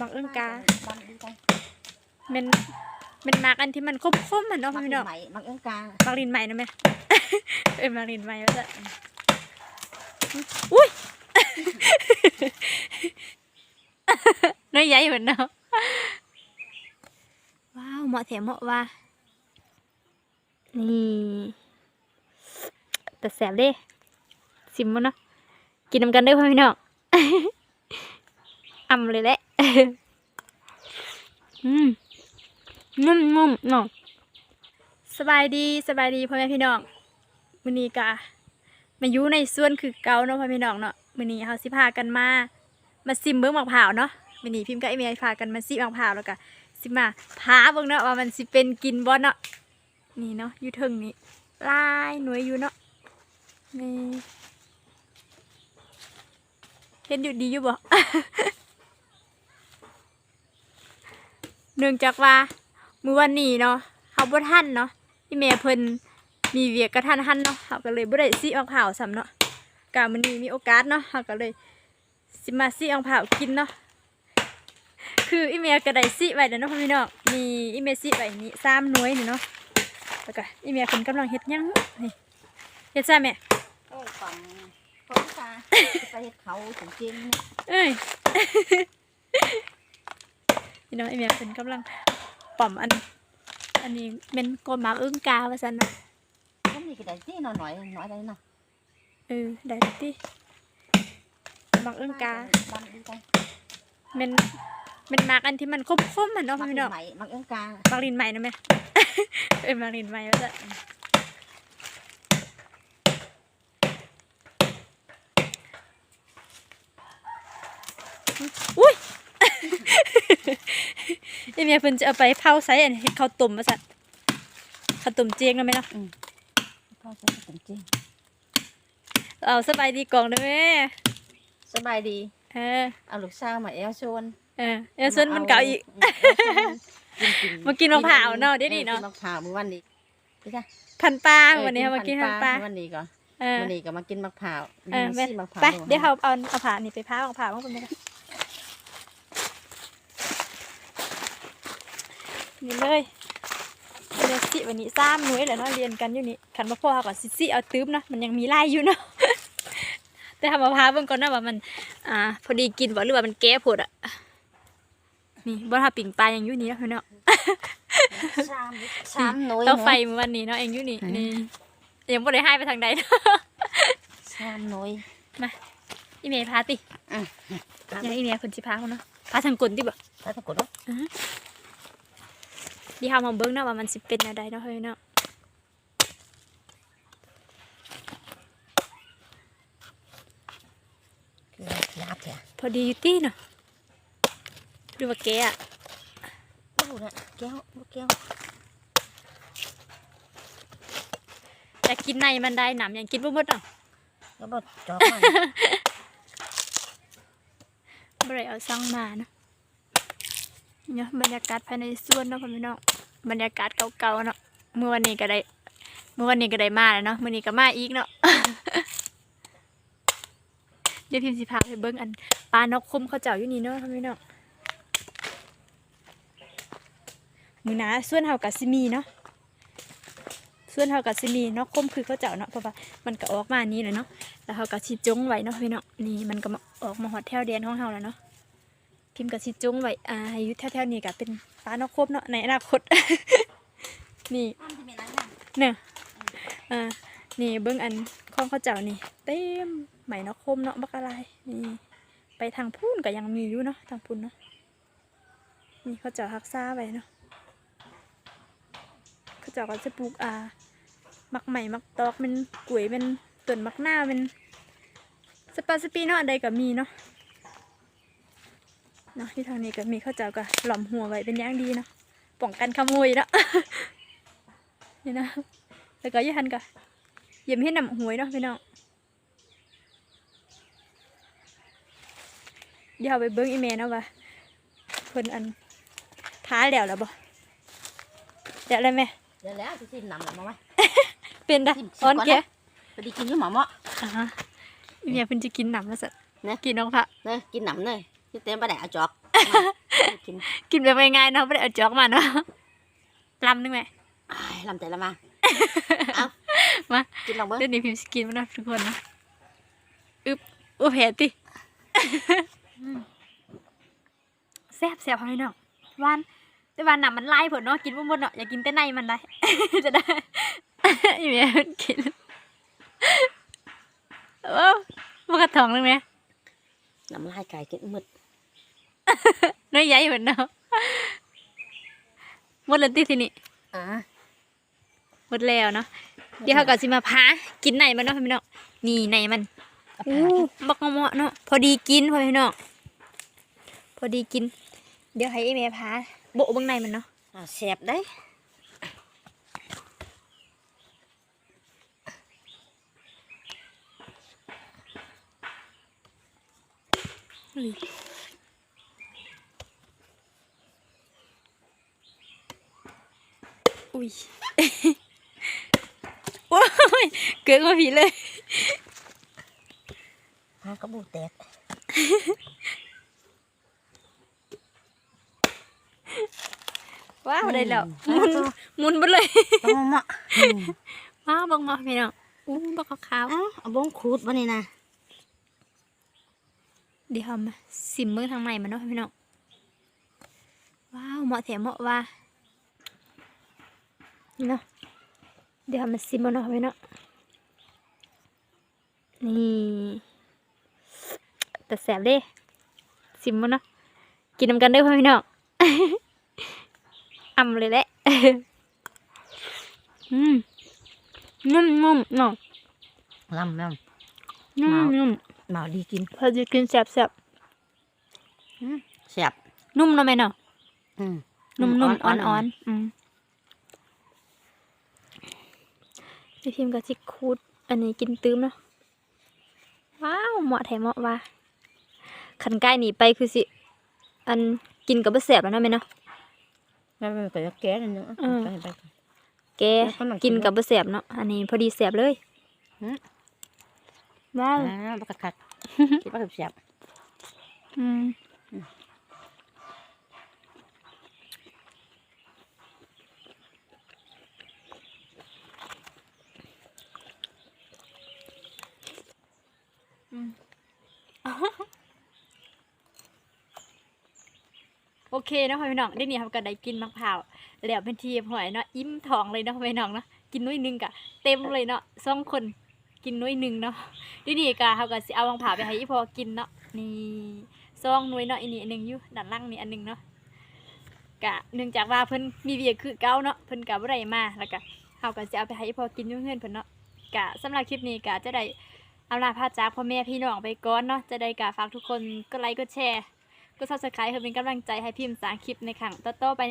มักเอิ้งกาบังดีไปแมันแมันมักอันที่มันคมๆมันเนาะบังพี่ดีน้องไหมบังเอิ้งกามักลินใหม่นะแม่เอ้ยมักลินใหม่ว่าจะอุ้ยน้อยใหญ่เหมือนเนาะว้าวเหมาะแถมเหมาะว่านี่แต่แสบเด้ซิมมันเนาะกินน้ำกันเด้อพ่อพี่น้อง อ่ำเลยแหละอืมนุ่มๆเนาะสบายดีสบายดีพ่อแม่พี่น้องมื้อนี้กะมาอยู่ในส่วนคือเกาเนาะพ่อพี่น้องเนาะมื้อนี้เฮาสิพากันมา มาซิมเบิ่งมะพร้าวเนาะมื้อนี้พิมพ์กับไอ้เมย์พากันมาซิมมะพร้าวแล้วก็สิมาพาเบิ่งเนาะว่ามันสิเป็นกินบ่เนาะนี่เนาะอยู่เทิงนี้ลายหน่วยอยู่เนาะนี่เห็นอยู่ดีอยู่บ่ เนื่องจากว่ามื้อวันนี้เนาะเฮาบ่ทันเนาะพี่แม่เพิ่นมีเวียกกระทันหันเนาะเฮาก็เลยบ่ได้สิมะพร้าวซ้ำเนาะกะมื้อนี้มีโอกาสเนาะเฮาก็เลยสิมาสิเอาเผาวกินเนาะคืออีเมลกระไดสิไว้เด้อเนาะพ่อพี่น้องมีอีเมลสิไว้นี่สามหน่วยนี่เนาะแล้วก็อีเมลเพิ่นกำลังเฮ็ดหยังนี่เฮ็ดซ่าแม่โอ้ยปังเขาตาไปเฮ็ดเขาถึงจริงเอ้ย พี่น้องอีเมลเพิ่นกำลังป่อมอัน อันนี้เป็นกลมักอึ้งกาว่าซั่นเนาะก็มีกระดาษที่หน่อยหน่อยหน่อยได้เนาะเออได้ติมักอึ้งกาบังดีไปแม่นแม่นมักอันที่มันคมๆมันเนาะบัพ่องดีพี่น้องไหมบังเอิ้งกามักลินใหม่นะแม่เอ้ยมักลินใหม่ว่าซั่นอุ้ยไอเมียเพิ่นจะเอาไปเผาใส่อันเฮ็ดข้าวต้มมาสัตว์ข้าวต้มเจียงนะแม่เนาะพ่อจะถึงจริงเอาสบายดีกล่องเด้อแม่สบายดี เออเอาลูกสาวมาแอลชวนเออเออส่วนมันเก่าอีก มากินมะพร้าวเนาะเดี๋ยวนี้เนาะกิมะพร้าวมื้อวันนี้ไปจ้ะพันปลาวันนี้เฮามากินพันปลาวันนี้ก่อนเออวันนี้ก็มากินมะพร้าวเออมีแม่ซี่มะพร้าวไปเดี๋ยวเฮาเอาเอาผ่านี่ไปพามะพร้าวมาเพิ่นเล นี่เลยเรียนสิวันนี้ซ้ำหน่วยแหละเนาะเรียนกันอยู่นี่ขันมาพ่อเฮาก็สิสิเอาตื้มเนาะมันยังมีลายอยู่เนาะแต่ทำมะพร้าวเบิ่งก่อนนะว่ามัน อ่า พอดีกินบ่หรือว่ามันแก้ผดอะนี่บ่ถ้าปิ่งปลายังอยู่นี่เนาะพี่เนาะสามสามหน่วยเตาไฟมื้อวันนี้เนาะเองอยู่นี่นี่ยังบ่ได้ให้ไปทางใดเนาะสามหน่วยอีเมย์พาติอะยังอีเมย์เพิ่นสิพาเขาเนาะพาทางกลติบ่ถ้าตะกดเนาะ ดีเฮามาเบิ่งเนาะว่ามันสิเป็นแนวใดเนาะเฮ้ยเนาะคือลาบแท้พอดีอยู่ติเนาะดูว่าแกอะโอ้เนี่ยแก้วแก้วอยากกินในมันได้หนำอยังกินบ่หมดเนาะแล้วก็จอกมันบ่ได้เอาสั่งมานะ เนี่ยบรรยากาศภายในสวนเนาะพ่อแม่น้องบรรยากาศเก่าๆเนาะเมื่อวันนี้ก็ได้เมื่อวันนี้ก็ได้มาแล้วเนาะมื้อนี้ก็มาอีกเนาะเดี๋ยวพิมพ์สิพาไปเบิ่งอันปลานกคุ้มเขาเจ้าอยู่นี่เนาะพ่อแม่น้องมือหนาส่วนเฮาก็สิมีเนาะส่วนเฮาก็สิมีนกคมคือเขาเจ้าเนาะเพราะว่ามันก็ออกมานี่แหละเนาะแล้วเฮาก็สิจงไว้เนาะพี่น้องนี่มันก็ออกมาฮอดแถวแดนของเฮาแล้วเนาะ พิมพ์กับสิจุ้งไว้อ่าให้อยุแถวๆนี้ก็เป็นปลานกครบเนาะในอนาคต นี่เนี่ยอ่านี่เบิ้องอันข้องเขาเจ้านี่เต็มไหมนกคมเนาะบักอะไรนี่ไปทางพูนก็ยังมีอยู่เนาะทางพูนเนาะนี่เขาเจ้าฮักซ่าไว้เนาะเขาเจ้าก็จะปลูกอ่ามักใหม่มักตอกเป็นกล้วยเป็นต้นมักหน้าเป็นสปาสปีเนาะอันใดก็มีเนาะ นาะที่ทางนี้ก็มีข้าวเจ้าก็หล่อมหัวไว้เป็นอย่างดีเนาะป้องกันขโมยเนาะนี่นะแล้วก็อยี่หันก็เยี่ยมให้นำหวยเนาะพี่น้องเดี๋ยวเอาไปเบิ้งอีเมลเนาะว่าเพิ่นอันท้าแล้วแล้วบ่เดี๋ยวอะไรแม่เดี๋ยวแล้วสิสินำแล้วมาไว้เป็นได้ชิมออนก่อนนะแกะพอดีกินอยู่หมาเมาะอ่าฮะอีเมลเพิ่นจะกินหนำแล้วสัตว์นะกินน้องพระเนยกินหนำเนย ที่เต็มไปไหนเอาจอกมากินกินแบบง่ายๆเนาะไม่ได้เอาจอกมาเนาะลำนึงไหมอ้ายลำแต่ละมาเอามากินลองเบิ้งเดี๋ยวนี้พิมพ์สกินมาเนาะทุกคนเนาะอึบโอ้แผลติแซ่บแซ่บพ่อพี่น้องหวานแต่ว่าหนังมันไล่ผลเนาะกินบ่หมดเนาะอยากกินแต่ในมันได้จะได้อีเมียมันกินโอ้มันกระทองเลยไหม น้ำลายไก่กินหมดน้อยใหญ่เหมือนเนาะหมดแล้วติทีนี้อ่าหมดแล้วเนาะเดี๋ยวเขาก็สิมาพากินในมันเนาะพี่น้องนี่ในมันเอาอู้ผ่าบักเหมาะเนาะพอดีกินพอพี่น้องพอดีกิน เดี๋ยวให้ไอ้แม่พาโบะเบื้องในมันเนาะอ่าแซ่บได้ อุ้ยโอ้ยเกิดมาผีเลยหากระบูแตกว้าวได้แล้วหมุนหมุนไปเลยต้องเหมาะอืมว้าวบักเหมาะพี่น้องอู้บักขาวเอ้าเอาบ้งขูดวันนี้นะๆ เดี๋ยวเอามาสิมเบื้องทางในมันเนาะพี่น้องว้าวเหมาะแถมเหมาะว่านี่เนาะเดี๋ยวเอามาสิมมันเนาะพี่น้องนี่แต่แสบเด้สิมมันเนาะกินนำกันเด้อพ่อพี่น้องอ่ำเลยแหละอืมนุ่มนุ่มๆเนาะลำลนุ่มนุ่มำมาดีกินพอจะกินแสบแสบแซ่บๆนุ่มเนาะแม่เนาะอืมนุ่มนุ่มอ่อ่ออนนๆอ่อนๆอืมพี่พิมพ์กับจิคูด อันนี้กินตื้มเนาะว้าวเหมาะแถมเหมาะว่าขันใกล้หนีไปคือสิ อันกินกับบ่แสบแล้วเนาะแม่เนาะแม่ไปก็จะแก้นิดนึงอะอืมไปไปแกแล้วก็หนังกินกินกับบ่แสบเนาะอันนี้พอดีแสบเลยอืม ว้าวอ่าบักคักคิดว่าแซ่บอืมอืมโอเคเนาะพ่อพี่น้องได้นี่ครับก็ได้กินมะพร้าวแล้วเป็นทีหอยเนาะอิ่มท้องเลยเนาะพ่อพี่น้องเนาะกินน้อยหนึงกะเต็มเลยเนาะสองคน กินน้อยหนึ่งเนาะทีนี่กะเขาก็สิเอามะพร้าไปให้อีพอกินเนาะนี่ซองน่วยเนาะอันนี้อันหนึ่งอยู่ด้านล่างนี่อันหนึ่งเนาะกะเนื่องจากว่าเพิ่นมีเวียคือเก่าเนาะเพิ่นกะบ่ได้มาแล้วก็เขาก็สิเอาไปให้อีพอกินอยู่เฮือนเพิ่นเนาะกะสำหรับคลิปนี้กะจะได้เอาลาพาจากพ่อแม่พี่น้องไปก่อนเนาะจะได้กะฝากทุกคนก็ไลค์ก็แชร์ก็ซับสไครต์เพื่อเป็นกำลังใจให้พิมพ์สร้างคลิปในครั้งต่อๆไป